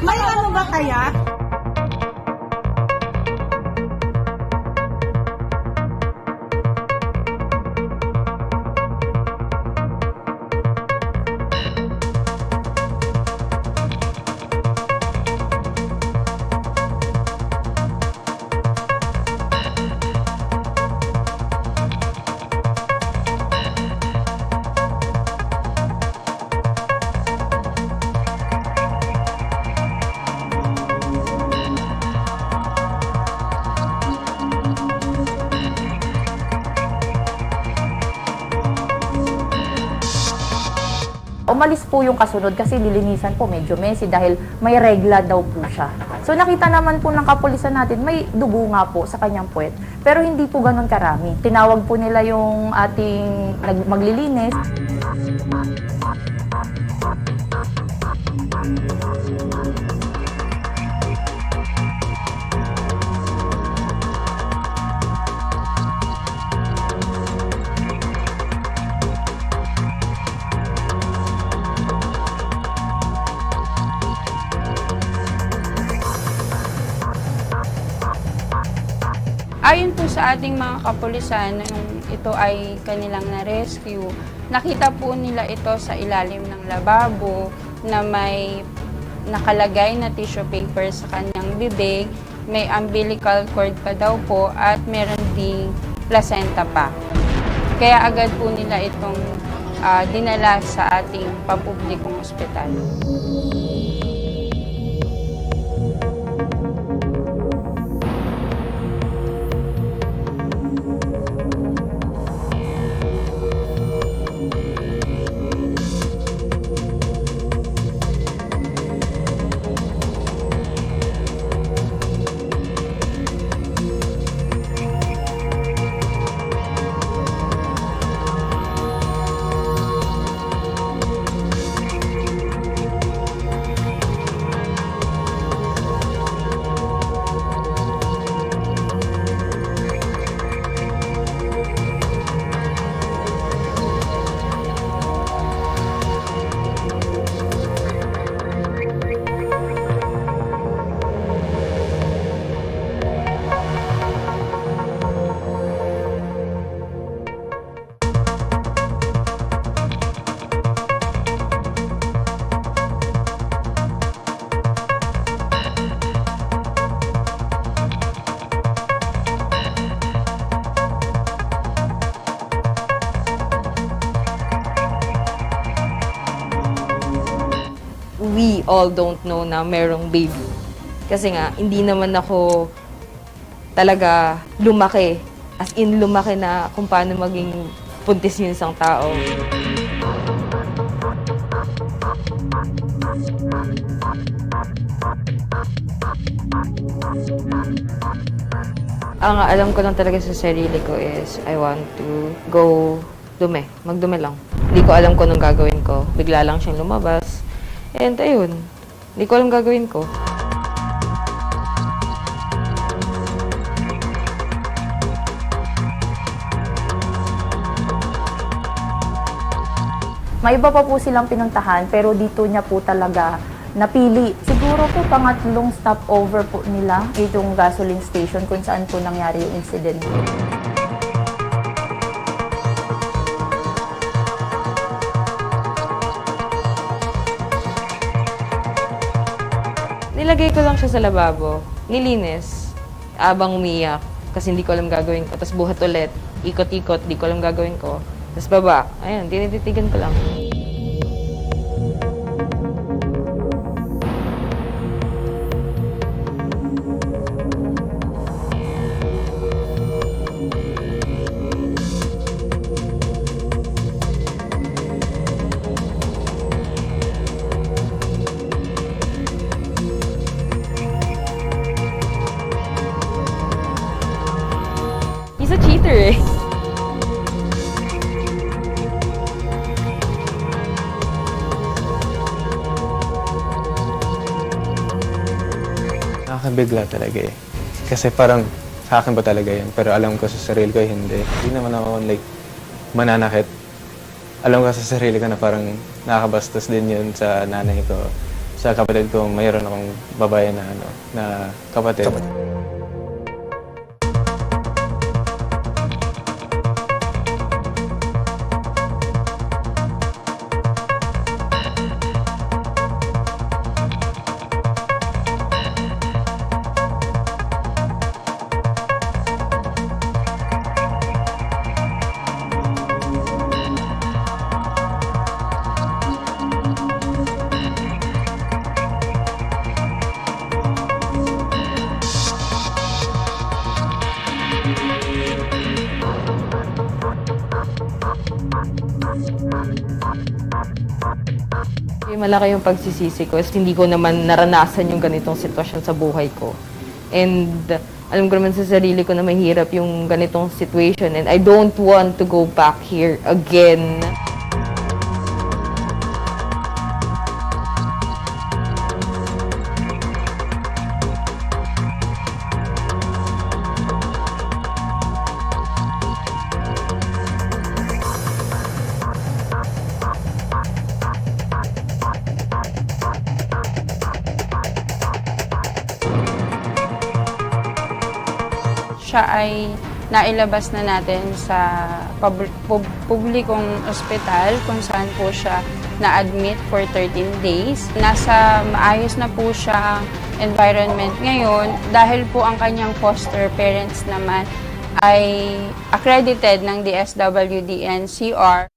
May ano ba kaya? Umalis po yung kasunod kasi lilinisan po medyo messy dahil may regla daw po siya. So nakita naman po ng kapulisan natin, may dugo nga po sa kanyang puwet. Pero hindi po ganun karami. Tinawag po nila yung ating maglilinis. Ayon po sa ating mga kapulisan, nung ito ay kanilang na-rescue, nakita po nila ito sa ilalim ng lababo na may nakalagay na tissue paper sa kanyang bibig, may umbilical cord pa daw po at meron ding placenta pa. Kaya agad po nila itong ah, dinala sa ating papublikong ospital. We all don't know na merong baby. Kasi nga, hindi naman ako talaga lumaki. As in, lumaki na kung paano maging puntis yung isang tao. Ang alam ko lang talaga sa sarili ko is I want to go dume. Magdume lang. Hindi ko alam kung anong gagawin ko. Bigla lang siyang lumabas. And ayun, hindi ko alam gagawin ko. May iba pa po silang pinuntahan pero dito niya po talaga napili. Siguro po pangatlong stopover po nila itong gasoline station kung saan po nangyari yung incident. Nilagay ko lang siya sa lababo. Nilinis. Abang umiyak. Kasi hindi ko alam gagawin ko. Tapos buhat ulit. Ikot-ikot. Hindi ko alam gagawin ko. Tapos baba. Ayun, tinititigan ko lang. Nakakabigla talaga eh. Kasi parang sa akin ba talaga yan? Pero alam ko sa sarili ko hindi. Hindi naman ako like mananakit. alam ko sa sarili ko na parang nakakabastos din yun sa nanay ko. Sa kapatid ko, mayroon akong babae na, ano, na kapatid. Yung malaki yung pagsisisi ko hindi ko naman naranasan yung ganitong sitwasyon sa buhay ko. And alam ko naman sa sarili ko na mahirap yung ganitong situation and I don't want to go back here again. Siya ay nailabas na natin sa pub- pub- publikong ospital kung saan po siya na-admit for 13 days. Nasa maayos na po siya environment ngayon dahil po ang kanyang foster parents naman ay accredited ng DSWD NCR.